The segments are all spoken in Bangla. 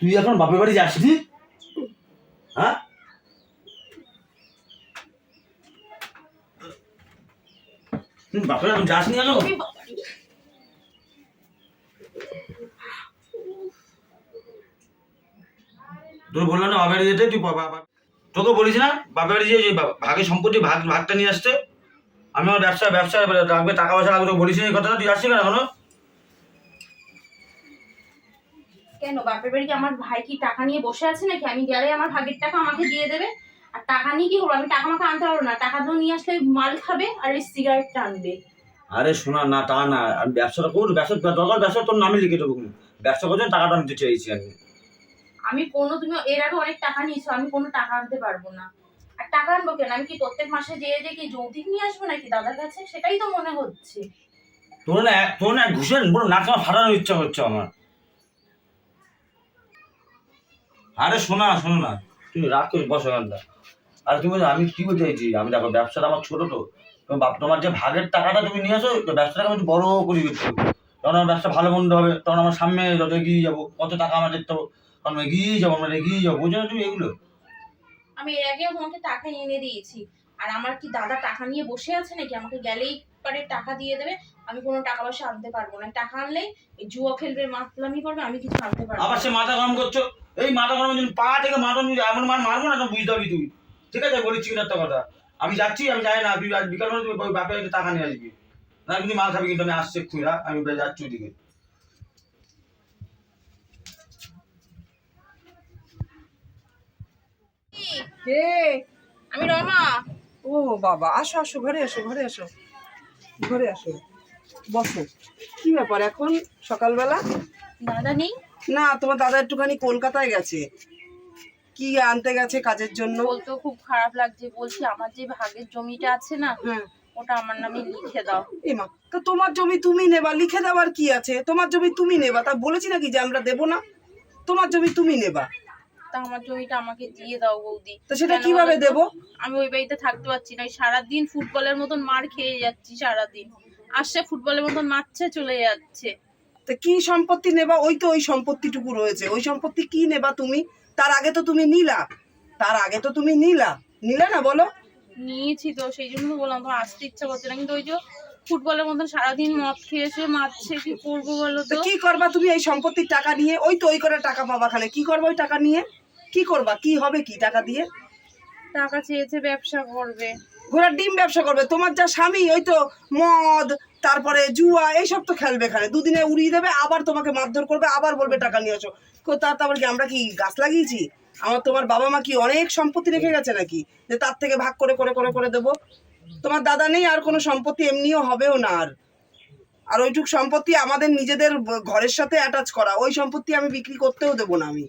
তুই এখন বাপের বাড়ি যাসনি হ্যাঁ? বাপের এখন যাসনি কেন তোর বললাম না বাপের যেতে তুই বাবা তোকে বলিস না বাপের বাড়ি যে ভাগের সম্পত্তি ভাগ ভাগটা নিয়ে আসতে। আমি আমার ব্যবসা ব্যবসা রাখবে টাকা পয়সা লাগবে তোকে বলিস না এই কথাটা তুই আসছিস কেন এখনও? কেন? বাপের বাড়ি কি আমার ভাই কি টাকা নিয়ে বসে আছে নাকি? আমি গেলে আমার ভাগের টাকা আমাকে দিয়ে দেবে? আর টাকা নিয়ে কি করব? আমি টাকা আমাকে আনতে পারব না। টাকা তো নিয়ে আসলে মাল খাবে আর এই সিগারেটটা আনবে। আরে শোনা না তা না। আমি ব্যবসাটা করব ব্যবসা দরকার ব্যবসা তোর নামে লিখে দেবো। ব্যবসা করছেন টাকাটা নিতে চাইছি আমি আমি কোনো তুমি এর আগে অনেক টাকা নিয়েছো আমি কোনো টাকা আনতে পারব না। আর টাকা আনব কেন? আমি কি প্রত্যেক মাসে যেয়ে যে কি যৌতুক নিয়ে আসব নাকি দাদার কাছে? সেটাই তো মনে হচ্ছে। তোর না তোর না ঘুষে বলো নাক ফাটানোর ইচ্ছা হচ্ছে আমার। আরে শোনা শোনো না। তুমি রাগ করে বসো এখানটা। আর তুমি আমি কি বলতে চাইছি? আমি দেখো ব্যবসাটা আমার ছোট তো। তোমার বাপ তোমার যে ভাগের টাকাটা তুমি নিয়ে আসো তো ব্যবসাটাকে আমি একটু বড় করি একটু তখন আমার ব্যবসা ভালো মন্দ হবে তখন আমার সামনে যত এগিয়ে যাব কত টাকা আমার দেখতে হবে তখন এগিয়ে যাব আমরা এগিয়ে যাব। বুঝো না তুমি এগুলো? আমি এর আগেও তোমাকে টাকা এনে দিয়েছি। আর আমার কি দাদা টাকা নিয়ে বসে আছে নাকি? আমাকে গেলেই পারে টাকা দিয়ে দেবে। আমি কোনো টাকা পয়সা আনতে পারব না। টাকা আনলেই জুয়া খেলবে মাতলামি করবে আমি কিছু আনতে পারব আবার সে মাথা গরম করছ? এই মাথা গরম জন্য পা থেকে মাথা নিয়ে এমন মার মারবো না বুঝতে পারবি তুই। ঠিক আছে কিনা একটা কথা। আমি যাচ্ছি আমি যাই না তুই আজ বিকাল বেলা তুমি বাপের কাছে টাকা নিয়ে আসবি। না কিন্তু মাল খাবি কিন্তু আমি আসছি এক্ষুনি হ্যাঁ? আমি যাচ্ছি ওদিকে। কে? আমি রমা। ও বাবা আসো আসো ঘরে আসো ঘরে আসো। ঘরে আসো। বসো। কি ব্যাপার এখন? সকালবেলা? দাদা নেই? না তোমার দাদা একটুখানি কলকাতায় গেছে। কি আনতে গেছে কাজের জন্য? বলতেও খুব খারাপ লাগছে। বলছি আমার যে ভাগের জমিটা আছে না হ্যাঁ। ওটা আমার নামে লিখে দাও। এমা তো তোমার জমি তুমি নেবা লিখে দেওয়ার কি আছে? তোমার জমি তুমি নেবা তা বলেছি নাকি যে আমরা দেবো না? তোমার জমি তুমি নেবা। তা আমার জমিটা আমাকে দিয়ে দাও বৌদি। তো সেটা কীভাবে? দেবো? আমি ওই বাড়িতে থাকতে পারছি না এই সারাদিন ফুটবলের মতন মার খেয়ে যাচ্ছি সারাদিন। আসছে ফুটবলের মতন মারছে চলে যাচ্ছে। তো কি সম্পত্তি নেবা? ওই তো ওই সম্পত্তিটুকু রয়েছে। ওই সম্পত্তি কি নেবা তুমি? তার আগে তো তুমি নিলা। তার আগে তো তুমি নিলা। নিলে না বলো? নিয়েছি তো সেই জন্য তো বললাম তোমার আসতে ইচ্ছা করছে না। কিন্তু ওই যে ফুটবলের মতন সারাদিন মদ খেয়েছে মারছে কি করব বলো তো? তো কি করবা তুমি এই সম্পত্তির টাকা নিয়ে? ওই তো ওই করে টাকা পাবা খালে। কি করবা ওই টাকা নিয়ে? কি করবা? কি হবে কি টাকা দিয়ে? টাকা চেয়েছে ব্যবসা করবে। ঘোড়ার ডিম ব্যবসা করবে। তোমার যা স্বামী, ওই তো মদ, তারপরে জুয়া, এইসব তো খেলবে এখানে দুদিনে উড়িয়ে দেবে, আবার তোমাকে মারধর করবে, আবার বলবে, টাকা নিয়ে আসো। কো- তা, তারপর কি, আমরা কি গাছ লাগিয়েছি? আমার তোমার বাবা মা কি অনেক সম্পত্তি রেখে গেছে নাকি? যে তার থেকে ভাগ করে করে করে করে দেবো। তোমার দাদা নেই, আর কোনো সম্পত্তি এমনিও হবেও না আর। আর ওইটুক সম্পত্তি আমাদের নিজেদের ঘরের সাথে অ্যাটাচ করা। ওই সম্পত্তি আমি বিক্রি করতেও দেবো না আমি।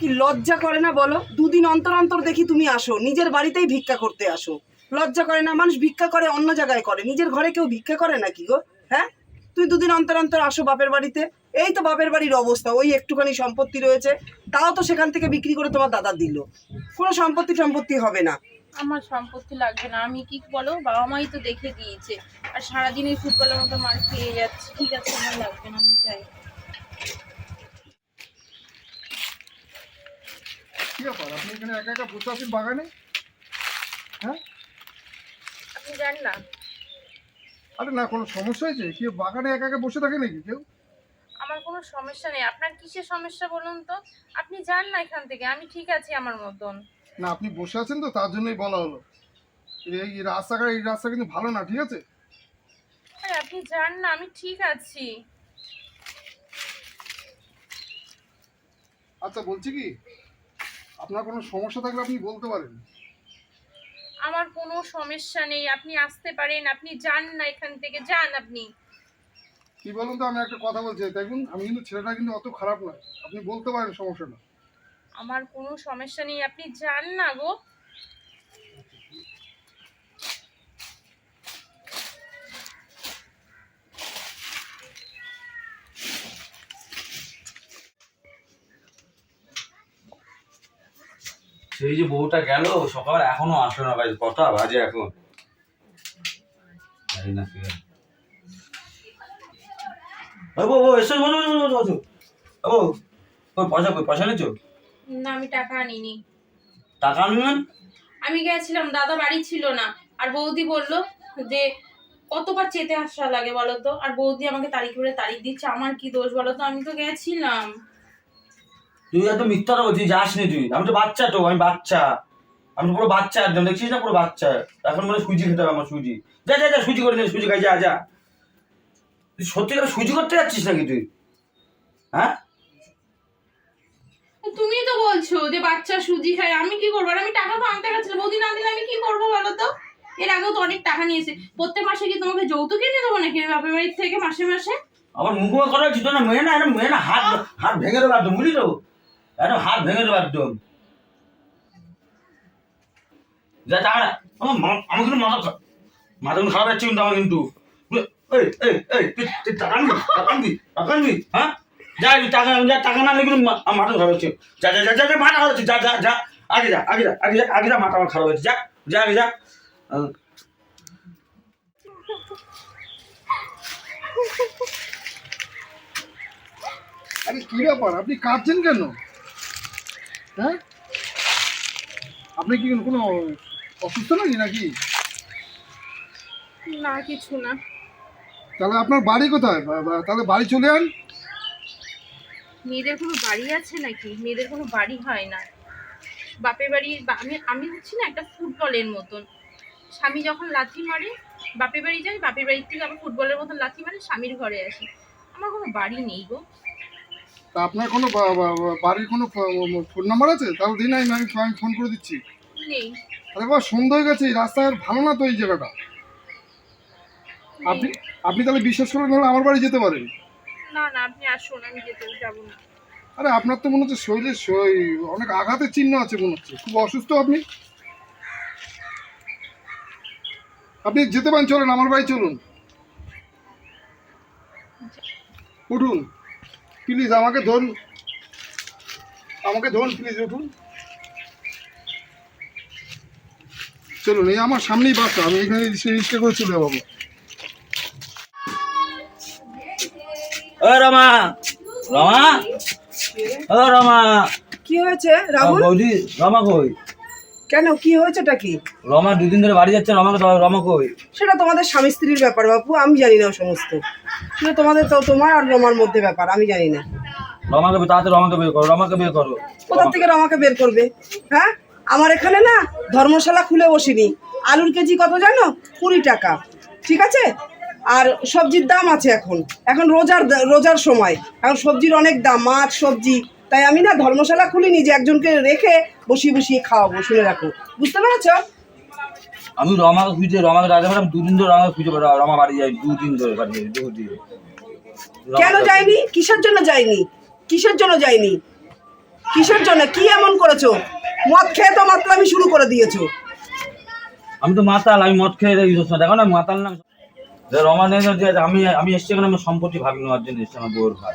কি লজ্জা করে না বলো? দুদিন অন্তর অন্তর দেখি তুমি আসো, নিজের বাড়িতেই ভিক্ষা করতে আসো। লজ্জা করে না, মানুষ ভিক্ষা করে, অন্য জায়গায় করে। নিজের ঘরে কেউ ভিক্ষা করে নাকি গো? হ্যাঁ? তুমি দুদিন অন্তর অন্তর আসো বাপের বাড়িতে। এই তো বাপের বাড়ির অবস্থা, ওই একটুখানি সম্পত্তি রয়েছে। তাও তো সেখান থেকে বিক্রি করে তোমার দাদা দিল। কোনো সম্পত্তি সম্পত্তি হবে না। আমার সম্পত্তি লাগবে না। আমি কি বলো? বাবা মাই তো দেখে দিয়েছে। আর সারাদিন এই ফুটবলের মতো মার খেয়ে যাচ্ছে। ঠিক আছে, আমার লাগবে না, আমি চাই কি ব্যাপার? আপনি এখানে একা একা বসে আছেন বাগানে? হ্যাঁ? আপনি জান না। আরে না কোনো সমস্যা হয়েছে? কি বাগানে একা একা বসে থাকে নাকি কেউ? আমার কোনো সমস্যা নেই। আপনার কিসের সমস্যা বলুন তো? আপনি যান না এখান থেকে। আমি ঠিক আছি আমার মতন। না আপনি বসে আছেন তো তার জন্যই বলা হলো। এই এই রাস্তাঘাট এই রাস্তা কিন্তু ভালো না ঠিক আছে? আরে আপনি যান না আমি ঠিক আছি। আচ্ছা বলছি কি? আপনার কোনো সমস্যা থাকলে আপনি বলতে পারেন। আমার কোনো সমস্যা নেই আপনি আসতে পারেন আপনি যান না এখান থেকে যান আপনি। কি বলুন তো আমি একটা কথা বলছি দেখুন আমি কিন্তু ছেলেটা কিন্তু অত খারাপ নয় আপনি বলতে পারেন সমস্যাটা। আমার কোনো সমস্যা নেই আপনি যান না গো। সেই যে বউটা গেল সকাল এখনও আসলো না ভাই কটা বাজে এখন? জানি না কি। ও ও এসো বসো বসো বসো বসো। ও ওই পয়সা কই পয়সা নিচ্ছ না আমি টাকা আনিনি। টাকা আনবেন আমি গেছিলাম দাদা বাড়ি ছিল না। আর বৌদি বলল যে কতবার চেতে আসা লাগে বলো তো আর বৌদি আমাকে তারিখ করে তারিখ দিচ্ছে আমার কি দোষ বলো তো আমি তো গেছিলাম। তুই এত মিথ্যা কথা বলছিস যাস নি তুই। আমি তো বাচ্চা তো আমি বাচ্চা। আমি তো পুরো বাচ্চা একদম দেখছিস না পুরো বাচ্চা? এখন মানে সুজি খেতে হবে আমার সুজি। যা যা যা সুজি করে নে সুজি খাই যা যা। তুই সত্যি করে সুজি করতে যাচ্ছিস নাকি তুই? হ্যাঁ? তুমি তো বলছো যে বাচ্চা সুজি খায় আমি কি করব? আর আমি টাকা তো আনতে গেছিলাম বৌদি না দিলে আমি কি করব বলো তো? এর আগেও তো অনেক টাকা নিয়েছে। প্রত্যেক মাসে কি তোমাকে যৌতুক এনে দেবো নাকি বাপের বাড়ির থেকে মাসে মাসে? আমার মুখে করা উচিত না মেয়ে না মেয়ে না হাত হাত ভেঙে দেবো একদম বুঝলি তো একদম হাত ভেঙে দেবো একদম। যা না আমার কিন্তু মাথা মাথা কিন্তু খারাপ যাচ্ছে কিন্তু আমার কিন্তু। হ্যাঁ? যা কিন্তু খারাপ যা মাথা খারাপ যা যা যা। আগে যা আগে যা আগে যা আগে যা, মাথা খারাপ যা কি আপনি কাঁদছেন কেন? হ্যাঁ? আপনি কি কোনো অসুস্থ নাকি নাকি? না কিছু না। তাহলে আপনার বাড়ি কোথায়? তাহলে বাড়ি চলে আন মেয়েদের কোনো বাড়ি আছে নাকি? মেয়েদের কোনো বাড়ি হয় না। বাপের বাড়ি আমি আমি হচ্ছি না একটা ফুটবলের মতন। স্বামী যখন লাথি মারে বাপের বাড়ি যাই বাপের বাড়ির থেকে আবার ফুটবলের মতন লাথি মারে স্বামীর ঘরে আসি। আমার কোনো বাড়ি নেই গো। তা আপনার কোনো বাড়ির কোনো ফোন নাম্বার আছে? তাহলে দিন আমি আমি ফোন করে দিচ্ছি। আরে বাবা সন্ধ্যা হয়ে গেছে এই রাস্তায় আর ভালো না তো এই জায়গাটা? আপনি আপনি তাহলে বিশ্বাস করেন তাহলে আমার বাড়ি যেতে পারেন? না না আপনি আসুন আমি যেতে যাব না। আরে আপনার তো মনে হচ্ছে শরীর- অনেক আঘাতের চিহ্ন আছে মনে হচ্ছে। খুব অসুস্থ আপনি? আপনি যেতে পারেন চলেন আমার বাড়ি চলুন। উঠুন। প্লিজ আমাকে ধরুন। আমাকে ধরুন প্লিজ উঠুন। চলুন এই আমার সামনেই বাসা আমি এখানে রিক্সা করে চলে যাব। ও রমা রমা ও রমা। কি হয়েছে রাহুল? বৌদি রমা কই? কেন কি হয়েছেটা কি? রমা দুদিন ধরে বাড়ি যাচ্ছে রমাকে রমা কই? সেটা তোমাদের স্বামী স্ত্রীর ব্যাপার বাপু আমি জানি না সমস্ত। সেটা তোমাদের তো তোমার আর রমার মধ্যে ব্যাপার আমি জানি না। রমাকে তাড়াতাড়ি রমাকে বের করো রমাকে বের করো। কোথা থেকে রমাকে বের করবে? হ্যাঁ? আমার এখানে না ধর্মশালা খুলে বসিনি। আলুর কেজি কত জানো? কুড়ি টাকা। ঠিক আছে? আর সবজির দাম আছে এখন। এখন রোজার রোজার সময়। এখন সবজির অনেক দাম মাছ সবজি। তাই আমি না ধর্মশালা খুলিনি যে একজনকে রেখে বসিয়ে বসিয়ে খাওয়াবো শুনে রাখো। বুঝতে পেরেছ? আমি রমাকে খুঁজে রমাকে রাজা ম্যাডাম দুদিন ধরে রমাকে খুঁজে রমা বাড়ি যাই দুদিন ধরে বাড়ি যাই দুদিন। কেন যায়নি? কিসের জন্য যায়নি? কিসের জন্য যায়নি? কিসের জন্য? কি এমন করেছ? মদ খেয়ে তো মাতলামি শুরু করে দিয়েছ। আমি তো মাতাল আমি মদ খেয়ে দেখি না মাতাল না যে রমা নেই যে আমি আমি এসছি এখানে আমার সম্পত্তি ভাগ নেওয়ার জন্য এসছি আমার বউর ভাগ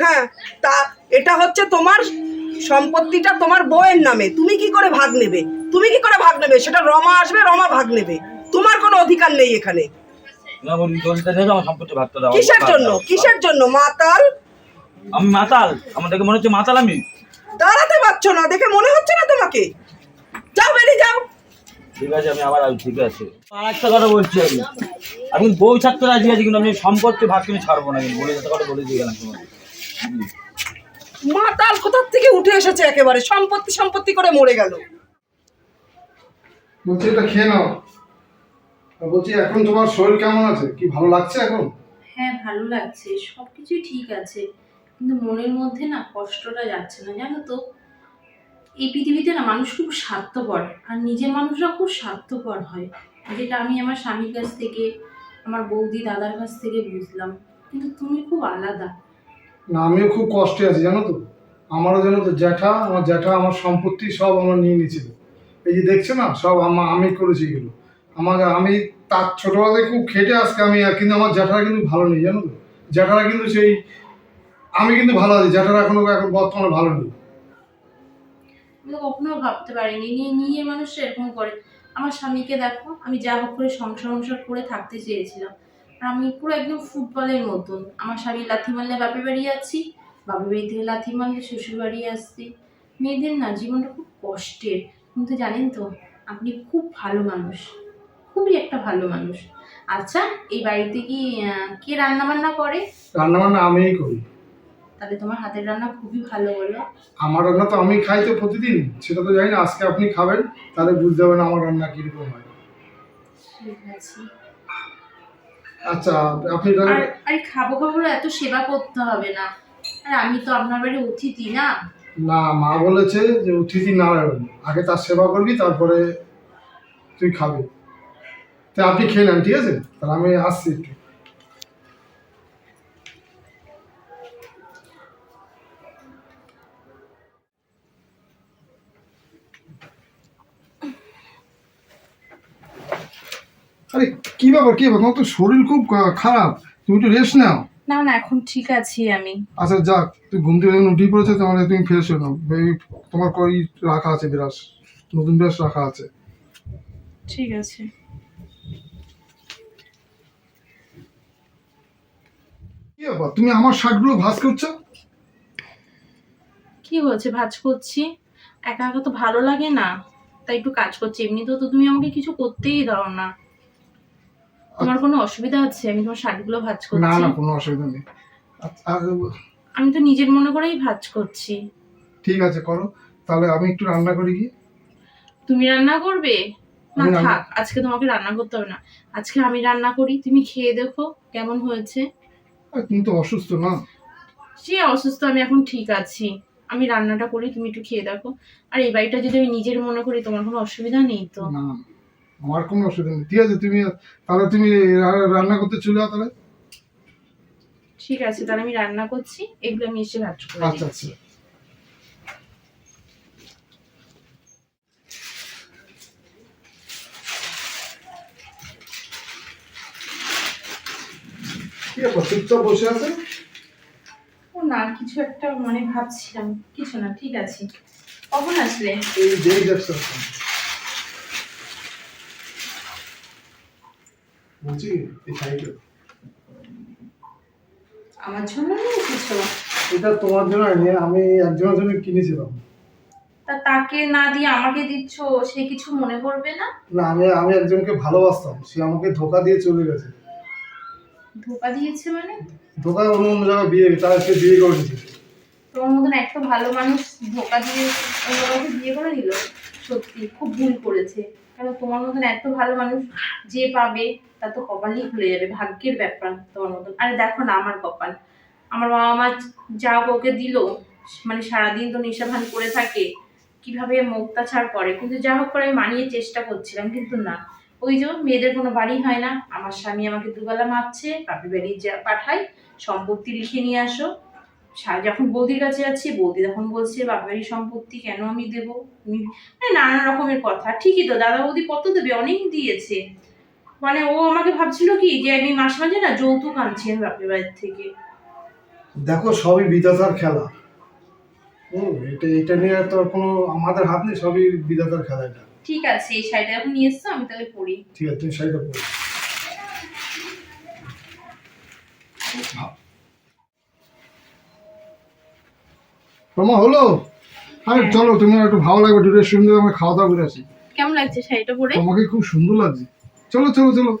হ্যাঁ তা এটা হচ্ছে তোমার সম্পত্তিটা তোমার বউয়ের নামে। তুমি কি করে ভাগ নেবে? তুমি কি করে ভাগ নেবে? সেটা রমা আসবে রমা ভাগ নেবে। তোমার কোনো অধিকার নেই এখানে। কিসের জন্য? কিসের জন্য? মাতাল? আমি মাতাল। দেখে মনে হচ্ছে মাতাল আমি। দাঁড়াতে পারছ না দেখে মনে হচ্ছে না তোমাকে। যাও বেরিয়ে যাও। ঠিক আছে আমি আবার আসব ঠিক আছে। আর একটা কথা বলছি আমি। আমি কিন্তু বউ ছাড়তে রাজি আছি কিন্তু আমি সম্পত্তি ভাগ কিন্তু ছাড়বো না কিন্তু বলে যেতে কথা বলে দিয়ে গেলাম তোমাকে। হুম। মাতাল কোথার থেকে উঠে এসেছে একেবারে? সম্পত্তি সম্পত্তি করে মরে গেল। বলছি এটা খেয়ে নাও। বলছি এখন তোমার শরীর কেমন আছে? কি ভালো লাগছে এখন? হ্যাঁ ভালো লাগছে। সব কিছুই ঠিক আছে। কিন্তু মনের মধ্যে না কষ্টটা যাচ্ছে না জানো তো? এই পৃথিবীতে না মানুষ খুব স্বার্থপর আর নিজের মানুষরা খুব স্বার্থপর হয়। যেটা আমি আমার স্বামীর কাছ থেকে আমার বৌদি দাদার কাছ থেকে বুঝলাম। কিন্তু তুমি খুব আলাদা। না আমিও খুব কষ্টে আছি জানো তো? আমারও জানো তো জ্যাঠা আমার জ্যাঠা আমার সম্পত্তি সব আমার নিয়ে নিয়েছিল। এই যে দেখছ না সব আমা আমি করেছি এগুলো। আমার আমি তার ছোটবেলায় খুব খেটে আজকে আমি আর কিন্তু আমার জ্যাঠারা কিন্তু ভালো নেই, জানো তো? জ্যাঠারা কিন্তু সেই, আমি কিন্তু ভালো আছি, জ্যাঠারা এখনও এখন বর্তমানে ভালো নেই। কখনো ভাবতে পারিনি, নিয়ে নিয়ে মানুষ এরকম করে। আমার স্বামীকে দেখো, আমি যা হোক করে সংসার সংসার করে থাকতে চেয়েছিলাম। আর আমি পুরো একদম ফুটবলের মতন। আমার স্বামী লাথি মারলে বাপের বাড়ি যাচ্ছি, বাপের বাড়ি থেকে লাথি মারলে শ্বশুর বাড়ি আসছি। মেয়েদের না, জীবনটা খুব কষ্টের। কিন্তু জানেন তো, আপনি খুব ভালো মানুষ। খুবই একটা ভালো মানুষ। আচ্ছা এই বাড়িতে কি কে রান্না বান্না করে? রান্না বান্না আমিই করি। তাহলে তোমার হাতের রান্না খুবই ভালো বলো। আমার রান্না তো আমি খাই তো প্রতিদিন সেটা তো জানি না আজকে আপনি খাবেন তাহলে বুঝতে পারবেন আমার রান্না কীরকম হয়। ঠিক আছে। আচ্ছা আপনি তাহলে আর আরে খাব খাব এত সেবা করতে হবে না। আর আমি তো আপনার বাড়ি অতিথি না। না মা বলেছে যে অতিথি নারায়ণ আগে তার সেবা করবি তারপরে তুই খাবি। তা আপনি খেয়ে নেন ঠিক আছে? তাহলে আমি আসছি একটু। আরে কি ব্যাপার কি ব্যাপার? তোমার তো শরীর খুব খারাপ। তুমি একটু রেস্ট নাও। না না এখন ঠিক আছি আমি। আচ্ছা যাক তুই ঘুম থেকে যখন উঠেই পড়েছে তাহলে তুমি ফ্রেশ হয়ে নাও। তোমার কই রাখা আছে বিরাস নতুন বিরাস রাখা আছে। ঠিক আছে। কি ব্যাপার? তুমি আমার শার্টগুলো ভাঁজ করছ? কি হয়েছে? ভাজ করছি? একা একা তো ভালো লাগে না। তাই একটু কাজ করছি। এমনিতেও তো তুমি আমাকে কিছু করতেই দাও না। তোমার কোনো অসুবিধা আছে? আমি তোমার শার্টগুলো ভাজ না করছি। না কোনো অসুবিধা নেই। আচ্ছা, আমি তো নিজের মনে করেই ভাজ করছি। ঠিক আছে করো। তাহলে আমি একটু রান্না করি কি তুমি রান্না করবে? না থাক আজকে তোমাকে রান্না করতে হবে না। আজকে আমি রান্না করি তুমি খেয়ে দেখো কেমন হয়েছে। তুমি তো অসুস্থ না? সে অসুস্থ আমি এখন ঠিক আছি। আমি রান্নাটা করি তুমি একটু খেয়ে দেখো। আর এই বাড়িটা যদি আমি নিজের মনে করি তোমার কোনো অসুবিধা নেই তো? না আমার কোনো অসুবিধা নেই। ঠিক আছে তুমি তাহলে তুমি রান্না করতে চলে যাও তাহলে। ঠিক আছে তাহলে আমি রান্না করছি এগুলো আমি এসে ভাজ করে আচ্ছা আচ্ছা। চুপচাপ বসে আছে? ও না কিছু একটা মানে ভাবছিলাম। কিছু না ঠিক আছে। কখন আসলে? এই বলছি এই আমার জন্য নিয়ে এসেছ এটা তোমার জন্য নিয়ে আমি একজনের জন্য কিনেছিলাম। তা তাকে না দিয়ে আমাকে দিচ্ছ সে কিছু মনে করবে না? না আমি আমি একজনকে ভালোবাসতাম। সে আমাকে ধোকা দিয়ে চলে গেছে। ধোকা দিয়েছে মানে? ধোকা অন্য অন্য জায়গায় বিয়ে তারা বিয়ে করে নিয়েছে তোমার মতন একটা ভালো মানুষ ধোকা দিয়ে অন্য কাউকে বিয়ে করে দিল? সত্যি খুব ভুল করেছে। কারণ তোমার মতন এত ভালো মানুষ যে পাবে তা তো কপালই খুলে যাবে। ভাগ্যের ব্যাপার তোমার মতন। আরে দেখো না আমার কপাল। আমার বাবা মা যা ওকে দিল মানে সারাদিন তো নেশা ভান করে থাকে কীভাবে অত্যাচার করে? কিন্তু যা হোক করে আমি মানিয়ে চেষ্টা করছিলাম কিন্তু না। ওই যে মেয়েদের কোনো বাড়ি হয় না। আমার স্বামী আমাকে দুবেলা মারছে বাপি বাড়ি যা পাঠায় সম্পত্তি লিখে নিয়ে আসো। যখন বৌদির কাছে যাচ্ছি, বৌদি তখন বলছে বাপেরই সম্পত্তি কেন আমি দেব? মানে নানা রকমের কথা। ঠিকই তো, দাদা বৌদি কত দেবে? অনেক দিয়েছে। মানে ও আমাকে ভাবছিল কি, যে আমি মাসে মাঝে না যৌতুক আনছি আমি বাপের বাড়ির থেকে। দেখো, সবই বিধাতার খেলা। হুম, এটা এটা নিয়ে তো কোনো আমাদের হাত নেই, সবই বিধাতার খেলা এটা। ঠিক আছে এই শাড়িটা এখন নিয়ে এসছো আমি তাহলে পরি। ঠিক আছে তুমি শাড়িটা পরো। তোমার হলো? আরে চলো তুমি একটু ভালো লাগবে একটু রেস্ট রুম আমরা খাওয়া দাওয়া করে আসি। কেমন লাগছে শাড়িটা পরে? তোমাকে খুব সুন্দর লাগছে। চলো চলো চলো।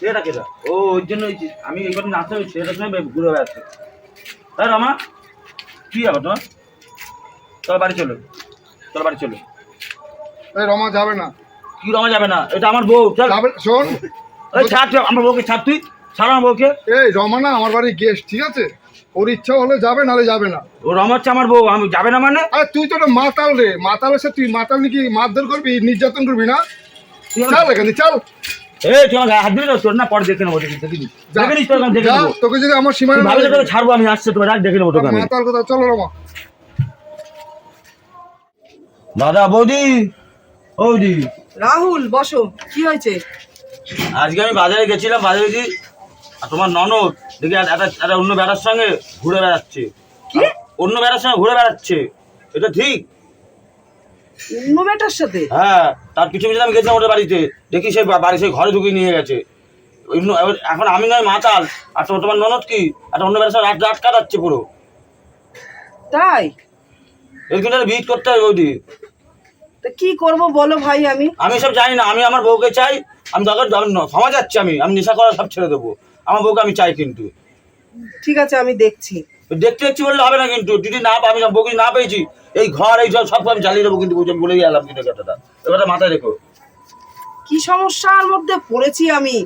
ছেলেটা কেটা ও ওই জন্য ওই যে- আমি এই ছেলেটার সঙ্গে ঘুরে বেড়াচ্ছে। তাই রমা? কি আবার তোমার? চল বাড়ি চলো। চল বাড়ি চলো। এই রমা যাবে না। কি রমা যাবে না? এটা আমার বউ। চল। যাবে শোন। এই ছাড় তুই আমার বউকে ছাড় তুই। ছাড় আমার বউকে। এই রমা না আমার বাড়ির গেস্ট ঠিক আছে? ওর ইচ্ছা হলে যাবে যাবে না। ও রমা হচ্ছে আমার বউ আমি যাবে না মানে? আরে তুই তো মাতাল রে। মাতাল এসে তুই মাতাল নাকি মারধর করবি নির্যাতন করবি না? চল এখানে চল। এই গায়ে হাত দিবি না তোর না পরে দেখে নেব দেখি দেখি নিস তোর দেখে তোকে যদি আমার সীমানা ছাড়বো আমি আসছে তোমার দেখে নেব তোকে মাতাল কথা চলো রমা। দাদা বৌদি বৌদি। রাহুল বসো কি হয়েছে? আজকে আমি বাজারে গেছিলাম বাজারে গিয়ে আর তোমার ননদ দেখি একটা অন্য বেড়ার সঙ্গে ঘুরে বেড়াচ্ছে। কি? অন্য বেড়ার সঙ্গে ঘুরে বেড়াচ্ছে। এটা ঠিক? অন্য বেটার সাথে? হ্যাঁ তার পিছু পিছনে আমি গেছিলাম ওদের বাড়িতে। দেখি সেই বা- বাড়ি সেই ঘরে ঢুকিয়ে নিয়ে গেছে। এখন আমি নয় মাতাল আর তোমার তোমার ননদ কি? একটা অন্য বেড়ার সাথে রাত রাত কাটাচ্ছে পুরো। তাই? এর কিন্তু বিট করতে হবে বৌদি। তা কি করব বলো ভাই আমি? আমি সব জানি না আমি আমার বউকে চাই আমি দরকার ক্ষমা যাচ্ছি আমি আমি নেশা করা সব ছেড়ে দেবো। আমার বউকে আমি চাই কিন্তু। ঠিক আছে আমি দেখছি। দেখতে দেখছি বললে হবে না কিন্তু যদি না আমি বউকে না পেয়েছি এই ঘর এই সব সব আমি জ্বালিয়ে দেবো কিন্তু বুঝে বলে গেলাম কিন্তু কথাটা। এবারটা মাথায় রেখো। কি সমস্যার মধ্যে পড়েছি আমি?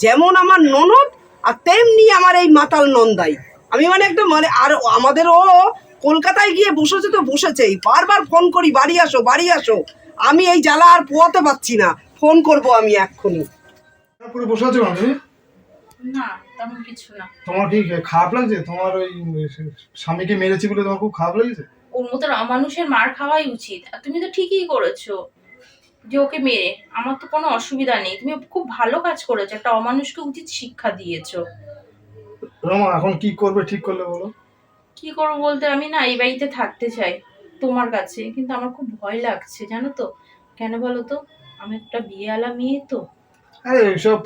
যেমন আমার ননদ আর তেমনি আমার এই মাতাল নন্দাই। আমি মানে একটা মানে আর আমাদেরও কলকাতায় গিয়ে বসেছে তো বসেছেই। বারবার ফোন করি বাড়ি আসো বাড়ি আসো। আমি এই জ্বালা আর পোয়াতে পারছি না। ফোন করব আমি এক্ষুনি। তারপরে বসে আছো আমি না তেমন কিছু না। তোমার কি খারাপ লাগছে? তোমার ওই স্বামীকে মেরেছি বলে তোমার খুব খারাপ লেগেছে? ওর মতো অমানুষের মার খাওয়াই উচিত। আর তুমি তো ঠিকই করেছ যে ওকে মেরে। আমার তো কোনো অসুবিধা নেই। তুমি খুব ভালো কাজ করেছ। একটা অমানুষকে উচিত শিক্ষা দিয়েছ। রমা এখন কি করবে ঠিক করলে বলো। কি করব বলতে? আমি না এই বাড়িতে থাকতে চাই তোমার কাছে কিন্তু আমার খুব ভয় লাগছে জানো তো। কেন বলো তো? আমি একটা বিয়েওয়ালা মেয়ে তো। আরে ওইসব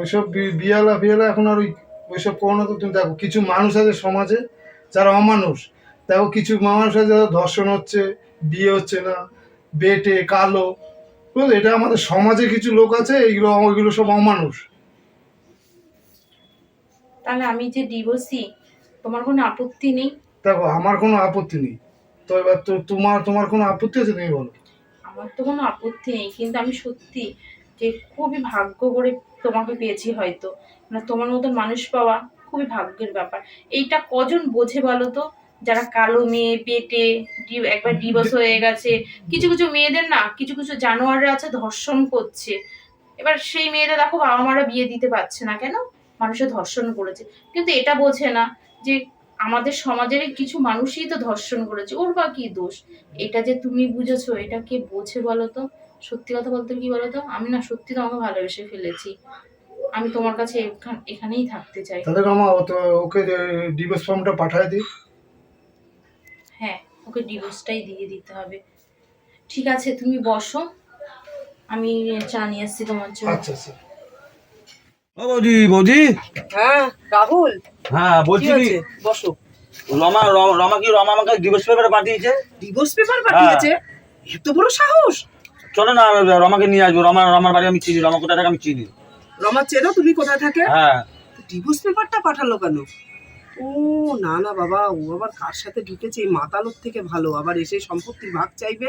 ওইসব বিয়ালা ফিয়ালা এখন আর ওই ওইসব করো না তো তুমি। দেখো কিছু মানুষ আছে সমাজে যারা অমানুষ। দেখো কিছু মানুষ আছে যারা ধর্ষণ হচ্ছে বিয়ে হচ্ছে না বেটে কালো। বুঝলে? এটা আমাদের সমাজে কিছু লোক আছে এইগুলো ওইগুলো সব অমানুষ। তাহলে আমি যে ডিভোর্সি তোমার কোনো আপত্তি নেই? দেখো আমার কোনো আপত্তি নেই। তো এবার তো তোমার তোমার কোনো আপত্তি আছে তুমি বলো। আমার তো কোনো আপত্তি নেই কিন্তু আমি সত্যি যে খুবই ভাগ্য করে তোমাকে পেয়েছি হয়তো। মানে তোমার মতো মানুষ পাওয়া খুবই ভাগ্যের ব্যাপার। এইটা কজন বোঝে বলো তো? যারা কালো মেয়ে পেটে একবার ডিভোর্স হয়ে গেছে কিছু কিছু মেয়েদের না কিছু কিছু জানোয়াররা আছে ধর্ষণ করছে। এবার সেই মেয়েদের দেখো বাবা মারা বিয়ে দিতে পারছে না কেন? মানুষে ধর্ষণ করেছে। কিন্তু এটা বোঝে না। যে আমাদের সমাজের কিছু মানুষই তো ধর্ষণ করেছে ওর বা কি দোষ? এটা যে তুমি বুঝেছ এটা কে বোঝে বলো তো? সত্যি কথা বলতে কি বলো তো? আমি না সত্যি তোমাকে ভালোবেসে ফেলেছি। আমি তোমার কাছে এখান- এখানেই থাকতে চাই। তাহলে আমার ওকে ডিভোর্স ফর্মটা পাঠিয়ে দিই। হ্যাঁ ওকে ডিভোর্সটাই দিয়ে দিতে হবে। ঠিক আছে তুমি বসো। আমি চা নিয়ে আসছি তোমার জন্য। আচ্ছা আচ্ছা। ও বৌদি বৌদি। হ্যাঁ রাহুল। হ্যাঁ বলছি কি বসো। রমা রমা- কি রমা আমাকে ডিভোর্স পেপারে পাঠিয়েছে? ডিভোর্স পেপার পাঠিয়েছে? এত বড় সাহস? চলো না রমাকে নিয়ে আসব। রমা রমার বাড়ি আমি চিনি রমা কোথায় থাকে আমি চিনি। রমা চেনো তুমি কোথায় থাকে? হ্যাঁ। ডিভোর্স পেপারটা পাঠালো কেন? ও না না বাবা ও আবার কার সাথে ঢুকেছে? এই মাতালোর থেকে ভালো। আবার এসে সম্পত্তির ভাগ চাইবে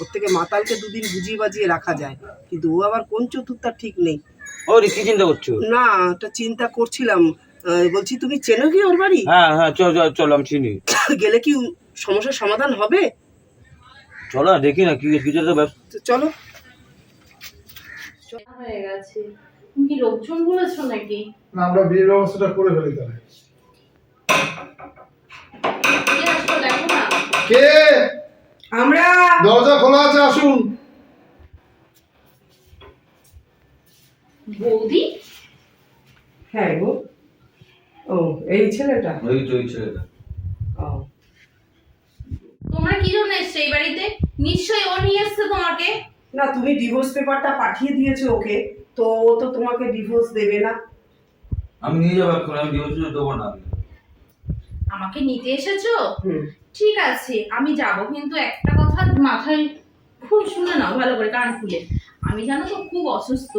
ওর থেকে মাতালকে দুদিন বুঝিয়ে বাজিয়ে রাখা যায়। কিন্তু ও আবার কোন চতুর্থার ঠিক নেই। ও রে, কি চিন্তা করছ? না একটা চিন্তা করছিলাম। বলছি তুমি চেনো কি ওর বাড়ি? হ্যাঁ হ্যাঁ চল চল চল আমি চিনি। গেলে কি সমস্যার সমাধান হবে? চলো না দেখি না কি কিছু তো চলো। হয়ে গেছে। তুমি কি লোকজন বলেছ নাকি? না আমরা বিয়ের ব্যবস্থাটা করে ফেলি তাহলে। কে? আমরা। দরজা খোলা আছে আসুন। বৌদি? হ্যাঁ গো। ও এই ছেলেটা? ওই তো ওই ছেলেটা। ও। তোমরা কি জন্য এসছো এই বাড়িতে? নিশ্চয়ই ও নিয়ে এসছে তোমাকে। না তুমি ডিভোর্স পেপারটা পাঠিয়ে দিয়েছ ওকে তো ও তো তোমাকে ডিভোর্স দেবে না। আমি নিয়ে যাব এখন আমি ডিভোর্স দেবো না আমাকে নিতে এসেছ? হুম। ঠিক আছে আমি যাব কিন্তু একটা কথা মাথায় খুব শুনে নাও ভালো করে কান খুলে। আমি জানো তো খুব অসুস্থ।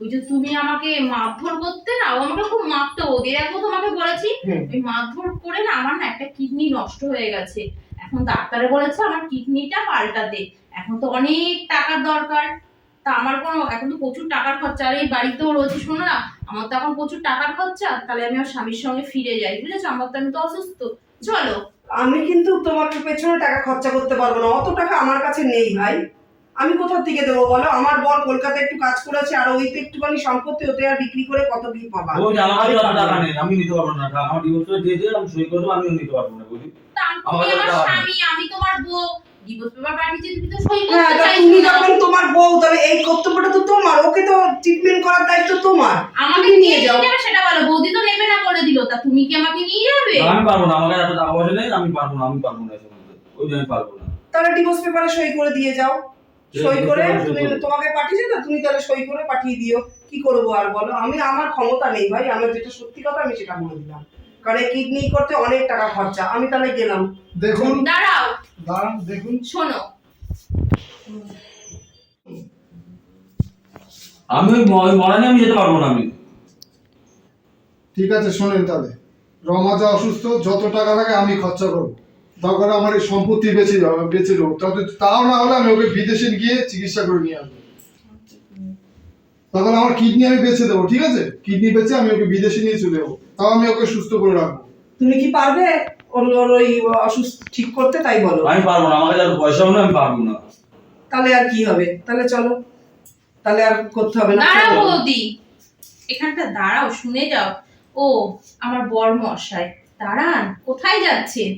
ওই যে তুমি আমাকে মারধর করতে না ও আমাকে খুব মারতো। ওদের একবার তোমাকে বলেছি ওই মারধর করে না আমার না একটা কিডনি নষ্ট হয়ে গেছে। এখন ডাক্তারে বলেছে আমার কিডনিটা পাল্টাতে এখন তো অনেক টাকার দরকার। তা আমার কোনো এখন তো প্রচুর টাকার খরচা। আর এই বাড়িতেও রয়েছে শোনো না আমার তো এখন প্রচুর টাকার খরচা তাহলে আমি আমার স্বামীর সঙ্গে ফিরে যাই। বুঝেছ? আমার তো আমি তো অসুস্থ। চলো। আমি কিন্তু তোমাকে পেছনে টাকা খরচা করতে পারব না। অত টাকা আমার কাছে নেই ভাই। আমি কোথা থেকে দেবো বলো? আমার বর কলকাতায় একটু কাজ করেছে আর ওই তো একটুখানি সম্পত্তি ওতে আর বিক্রি করে কত কি পাবা? ও যে আমার আমি টাকা নেই আমি নিতে পারব না টাকা। আমার ডিভোর্স দিয়ে দিয়ে আমি সই করে দেবো আমিও নিতে পারব না বুঝলি? আমি- আমি তোমার বউ। ডিভোর্স পেপার পাঠিয়েছি তুমি তো সই হ্যাঁ। যখন তোমার বউ তবে এই কর্তব্যটা তো তোমার ওকে তো ট্রিটমেন্ট করার দায়িত্ব তোমার। আমাকে নিয়ে যাও। সেটা বলো বৌদি তো নেবে না করে দিল তা তুমি কি আমাকে নিয়ে যাবে? আমি পারব না আমার কাছে এত টাকা পয়সা নেই আমি পারব না আমি পারব না ওই যে আমি পারব না। তাহলে ডিভোর্স পেপারে সই করে দিয়ে যাও। সই করে তুমি তোমাকে পাঠিয়েছে না তুমি তাহলে সই করে পাঠিয়ে দিও। কি করব আর বলো? আমি আমার ক্ষমতা নেই ভাই আমার যেটা সত্যি কথা আমি সেটা বলে দিলাম। কারণ কিডনি করতে অনেক টাকা খরচা আমি তাহলে গেলাম। দেখুন। দাঁড়াও। দাঁড়ান দেখুন। শোনো। আমি ওই ম- ওই আমি যেতে পারব না আমি। ঠিক আছে শোনেন তাহলে। রমা যা অসুস্থ যত টাকা লাগে আমি খরচা করব। দরকার আমার এই সম্পত্তি বেঁচে যাবে বেঁচে যাব। তাতে তাও না হলে আমি ওকে বিদেশে গিয়ে চিকিৎসা করে নিয়ে আসব। তখন আমার কিডনি আমি বেঁচে দেবো ঠিক আছে? কিডনি বেঁচে আমি ওকে বিদেশে নিয়ে চলে যাব। তাও আমি ওকে সুস্থ করে রাখব। তুমি কি পারবে ওর ওর ওই অসুস্থ ঠিক করতে? তাই বলো। আমি পারব না আমার কাছে পয়সাও না আমি পারব না। তাহলে আর কি হবে? তাহলে চলো। তাহলে আর করতে হবে না। দাঁড়াও বৌদি। এখানটা দাঁড়াও শুনে যাও। ও আমার বর মশাই। দাঁড়ান কোথায় যাচ্ছেন?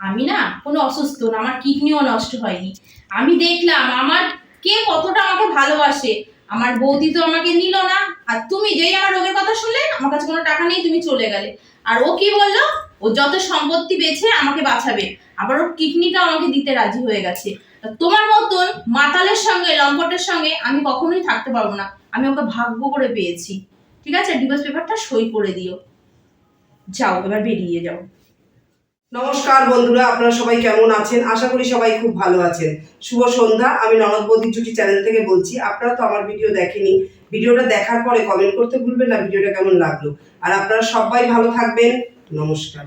আমি না কোনো অসুস্থ না, আমার কিডনিও নষ্ট হয়নি। আমি দেখলাম আমার কে কতটা আমাকে ভালোবাসে। আমার বৌদি তো আমাকে নিল না। আর তুমি যেই আমার রোগের কথা শুনলে, আমার কাছে কোনো টাকা নেই, তুমি চলে গেলে। আর ও কি বলল? ও যত সম্পত্তি বেছে আমাকে বাঁচাবে, আবার ওর কিডনিটাও আমাকে দিতে রাজি হয়ে গেছে। তোমার মতন মাতালের সঙ্গে, লম্পটের সঙ্গে আমি কখনোই থাকতে পারব না। আমি ওকে ভাগ্য করে পেয়েছি। ঠিক আছে? ডিভোর্স পেপারটা সই করে দিও। যাও, এবার বেরিয়ে যাও। নমস্কার বন্ধুরা, আপনারা সবাই কেমন আছেন? আশা করি সবাই খুব ভালো আছেন। শুভ সন্ধ্যা, আমি ননদ বৌদি জুটি চ্যানেল থেকে বলছি, আপনারা তো আমার ভিডিও দেখেনি। ভিডিওটা দেখার পরে কমেন্ট করতে ভুলবেন না, ভিডিওটা কেমন লাগল। আর আপনারা সবাই ভালো থাকবেন। নমস্কার।